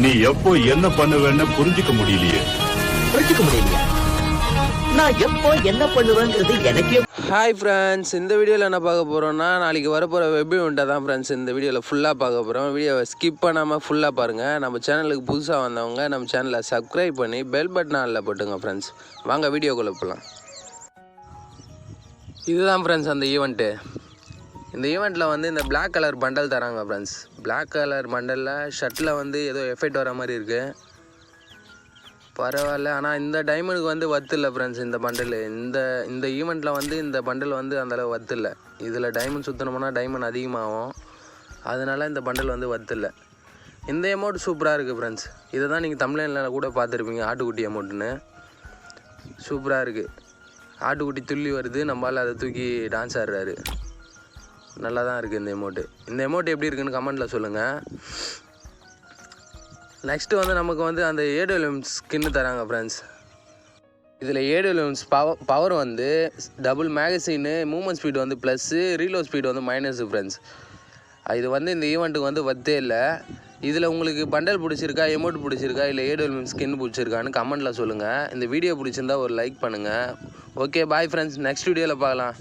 நீ எப்போ என்ன பண்ணுவேன்னு புரிஞ்சுக்க முடியலையே. புரிஞ்சுக்க முடியலையா. நான் எப்போ என்ன பண்ணுவேங்கிறது எனக்கே ஹாய் ஃப்ரெண்ட்ஸ் இந்த வீடியோவில் என்ன பார்க்க போகிறோம்னா நாளைக்கு வரப்போகிற வெப் இவெண்ட்டை தான் ஃப்ரெண்ட்ஸ் இந்த வீடியோவில் ஃபுல்லாக பார்க்க போகிறோம் வீடியோவை ஸ்கிப் பண்ணாமல் ஃபுல்லாக பாருங்கள் நம்ம சேனலுக்கு புதுசாக வந்தவங்க நம்ம சேனலை சப்ஸ்கிரைப் பண்ணி பெல் பட்டன் ஆளில் போட்டுங்க ஃப்ரெண்ட்ஸ் வாங்க வீடியோக்குள்ளே போகலாம் இதுதான் ஃப்ரெண்ட்ஸ் அந்த ஈவெண்ட்டு இந்த ஈவெண்ட்டில் வந்து இந்த பிளாக் கலர் பண்டல் தராங்க ஃப்ரெண்ட்ஸ் பிளாக் கலர் பண்டலில் ஷர்ட்டில் வந்து ஏதோ எஃபெக்ட் வர மாதிரி இருக்குது பரவாயில்ல. ஆனால் இந்த டைமண்டுக்கு வந்து வத்து இல்லை ஃப்ரெண்ட்ஸ் இந்த பண்டல் இந்த இந்த ஈவெண்ட்டில் வந்து இந்த பண்டல் வந்து அந்தளவு வத்து இல்லை. இதில் டைமண்ட் சுற்றினோம்னா டைமண்ட் அதிகமாகும். அதனால இந்த பண்டல் வந்து வத்து இல்லை. இந்த அமௌண்ட் சூப்பராக இருக்குது ஃப்ரெண்ட்ஸ் இதை தான் நீங்கள் தமிழ்நாட்டில் கூட பார்த்துருப்பீங்க ஆட்டுக்குட்டி அமௌண்ட்டுன்னு சூப்பராக இருக்குது ஆட்டுக்குட்டி துள்ளி வருது நம்மளால் அதை தூக்கி டான்ஸ் ஆடுறாரு. நல்லா தான் இருக்குது இந்த எமௌண்ட்டு இந்த எமௌண்ட் எப்படி இருக்குன்னு கமெண்ட்டில் சொல்லுங்கள் நெக்ஸ்ட்டு வந்து நமக்கு வந்து அந்த ஏடோலியம் ஸ்கின்னு தராங்க ஃப்ரெண்ட்ஸ் இதில் ஏடோலியம்ஸ் பவர் பவர் வந்து டபுள் மேகசின்னு மூமெண்ட் ஸ்பீடு வந்து ப்ளஸ்ஸு ரீலோ ஸ்பீடு வந்து மைனஸு ஃப்ரெண்ட்ஸ் இது வந்து இந்த ஈவெண்ட்டுக்கு வந்து வத்தே இல்லை. இதில் உங்களுக்கு பண்டல் பிடிச்சிருக்கா எமௌண்ட் பிடிச்சிருக்கா இல்லை ஏடோலியம் ஸ்கின் பிடிச்சிருக்கான்னு கமெண்ட்டில் சொல்லுங்கள் இந்த வீடியோ பிடிச்சிருந்தா ஒரு லைக் பண்ணுங்கள் ஓகே பாய் ஃப்ரெண்ட்ஸ் நெக்ஸ்ட் வீடியோவில் பார்க்கலாம்.